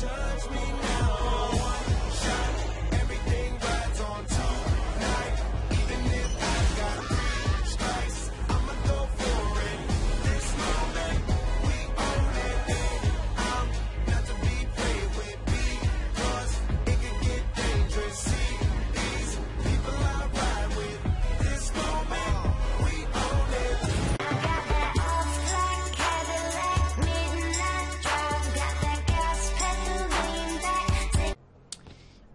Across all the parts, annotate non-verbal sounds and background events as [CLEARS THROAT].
church.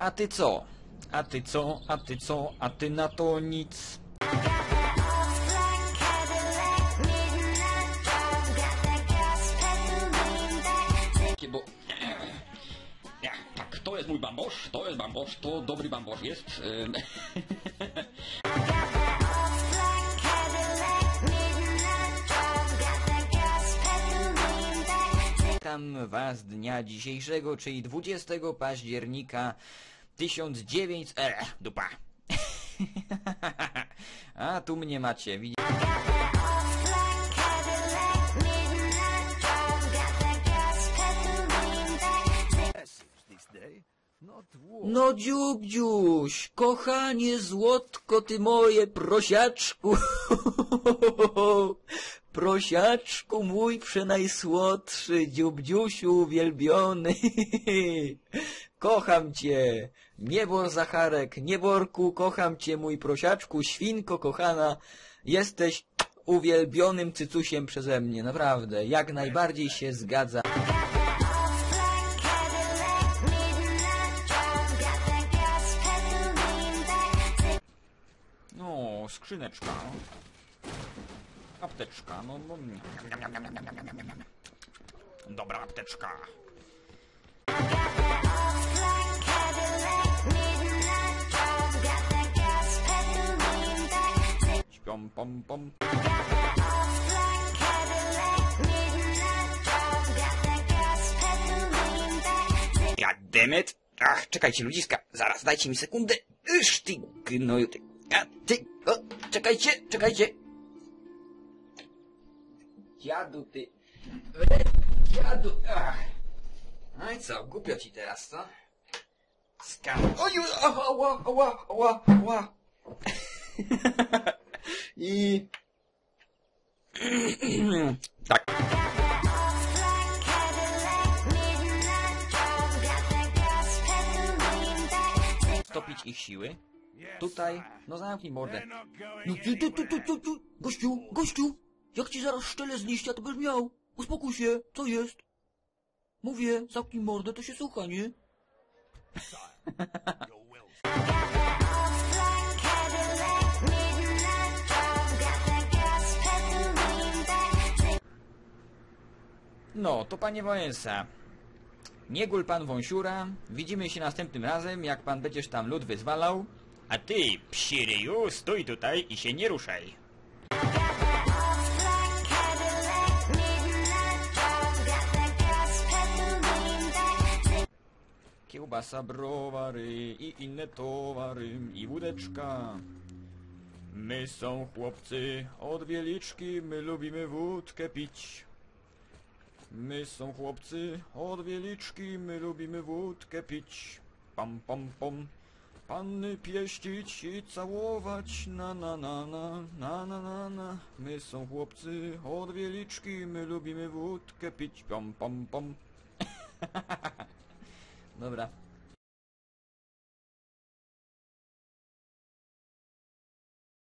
A ty co? A ty co? A ty co? A ty na to nic. Bo... [CLEARS THROAT] Ja, tak, to jest mój bambosz, to jest bambosz, to dobry bambosz jest. Witam was dnia dzisiejszego, czyli 20 października 1900... E, dupa. [LAUGHS] A, tu mnie macie, widzicie? No dziubdziuś, kochanie złotko ty moje, prosiaczku. [LAUGHS] Prosiaczku mój przenajsłodszy, dziubdziusiu uwielbiony. [LAUGHS] Kocham cię, niebor Zacharek, nieborku, kocham cię mój prosiaczku, świnko kochana. Jesteś uwielbionym cycusiem przeze mnie, naprawdę, jak najbardziej się zgadza. No, skrzyneczka. Apteczka, no, no. Dobra apteczka. Śpią, pom, pom. Goddammit! Ach, czekajcie, ludziska, zaraz, dajcie mi sekundę. Iż ty gnoju, ty. A, ty, o, czekajcie, czekajcie. Dziadu, ty. E, Dziadu, ach. No i co, głupio ci teraz, co? Skam. Oju, ała, ała, ała, ała. I... [CLEARS THROAT] tak. Stopić ich siły. Tutaj, no zamknij mordę. No ty, ty, ty, ty, ty, ty, gościu, gościu, jak ci zaraz szczelę z liścia, to będziesz miał. Uspokój się, co jest? Mówię, zamknij mordę, to się słucha, nie? No, to panie Wałęsa. Nie gól pan wąsiura. Widzimy się następnym razem, jak pan będziesz tam lód wyzwalał. A ty, psi ryju, stój tutaj i się nie ruszaj. Kiełbasa, browary i inne towary i wódeczka. My są chłopcy od wieliczki, my lubimy wódkę pić. My są chłopcy od wieliczki, my lubimy wódkę pić. Pam, pam, pam. Panny pieścić i całować, na na na na, na na na na. My są chłopcy od wieliczki, my lubimy wódkę pić. Pam, pam, pam. [LAUGHS] Dobra.